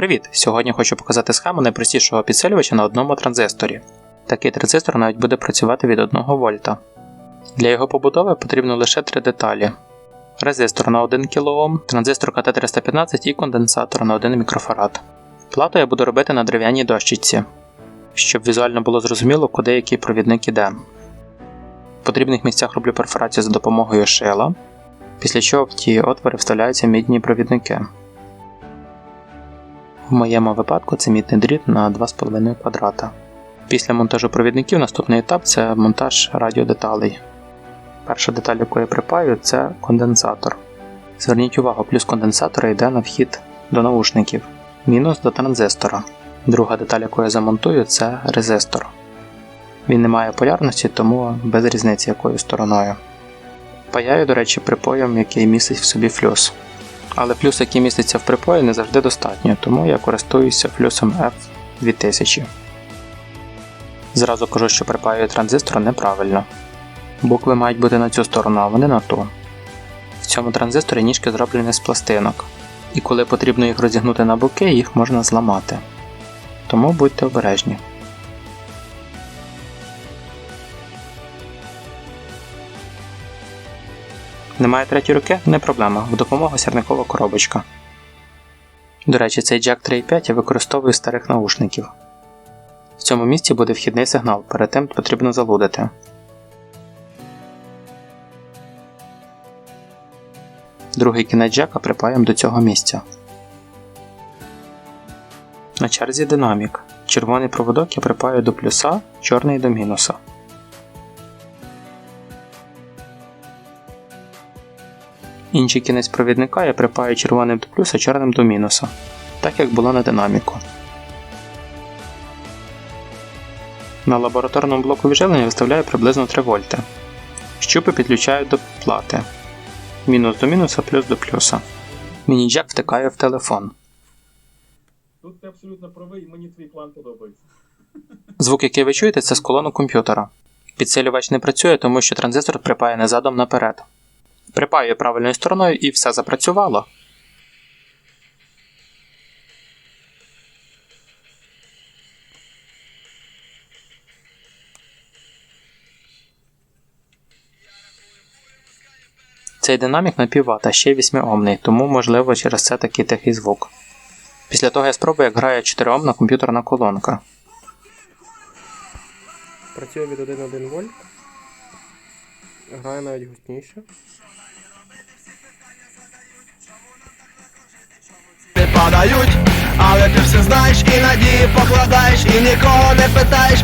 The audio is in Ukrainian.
Привіт! Сьогодні хочу показати схему найпростішого підсилювача на одному транзисторі. Такий транзистор навіть буде працювати від 1 вольта. Для його побудови потрібно лише три деталі: резистор на 1 кОм, транзистор КТ315 і конденсатор на 1 мікрофарад. Плату я буду робити на дерев'яній дощечці, щоб візуально було зрозуміло, куди який провідник іде. В потрібних місцях роблю перфорацію за допомогою шила, після чого в ті отвори вставляються мідні провідники. В моєму випадку це мідний дріт на 2,5 квадрата. Після монтажу провідників наступний етап це монтаж радіодеталей. Перша деталь, яку я припаю, це конденсатор. Зверніть увагу, плюс конденсатора йде на вхід до наушників, мінус до транзистора. Друга деталь, яку я замонтую, це резистор. Він не має полярності, тому без різниці якою стороною. Паяю, до речі, припоєм, який містить в собі флюс. Але флюс, який міститься в припої, не завжди достатньо, тому я користуюся флюсом F2000. Зразу кажу, що припаюю транзистор неправильно. Букви мають бути на цю сторону, а вони на ту. В цьому транзисторі ніжки зроблені з пластинок, і коли потрібно їх розігнути на боки, їх можна зламати. Тому будьте обережні. Немає третьої руки? Не проблема. В допомогу сірникова коробочка. До речі, цей Jack 3.5 я використовую старих наушників. В цьому місці буде вхідний сигнал, перед тим потрібно залудити. Другий кінець джека припаємо до цього місця. На черзі динамік. Червоний проводок я припаю до плюса, чорний до мінуса. Інший кінець провідника я припаю червоним до плюса, чорним до мінуса, так як було на динаміку. На лабораторному блоку відживлення виставляю приблизно 3 вольти. Щупи підключаю до плати. Мінус до мінуса, плюс до плюса. Міні-джек втикає в телефон. Тут ти абсолютно правий, мені твій план подобається. Звук, який ви чуєте, це з колону комп'ютера. Підсилювач не працює, тому що транзистор припає не задом наперед. Припаю правильною стороною і все запрацювало. Цей динамік на пів ще й 8 омний, тому можливо через це такий тихий звук. Після того я спробую, як грає 4 омна комп'ютерна колонка. Працює від 1,1 вольт. Грає навіть гучніше. Падають, але ти все знаєш і надії покладаєш, і нікого не питаєш,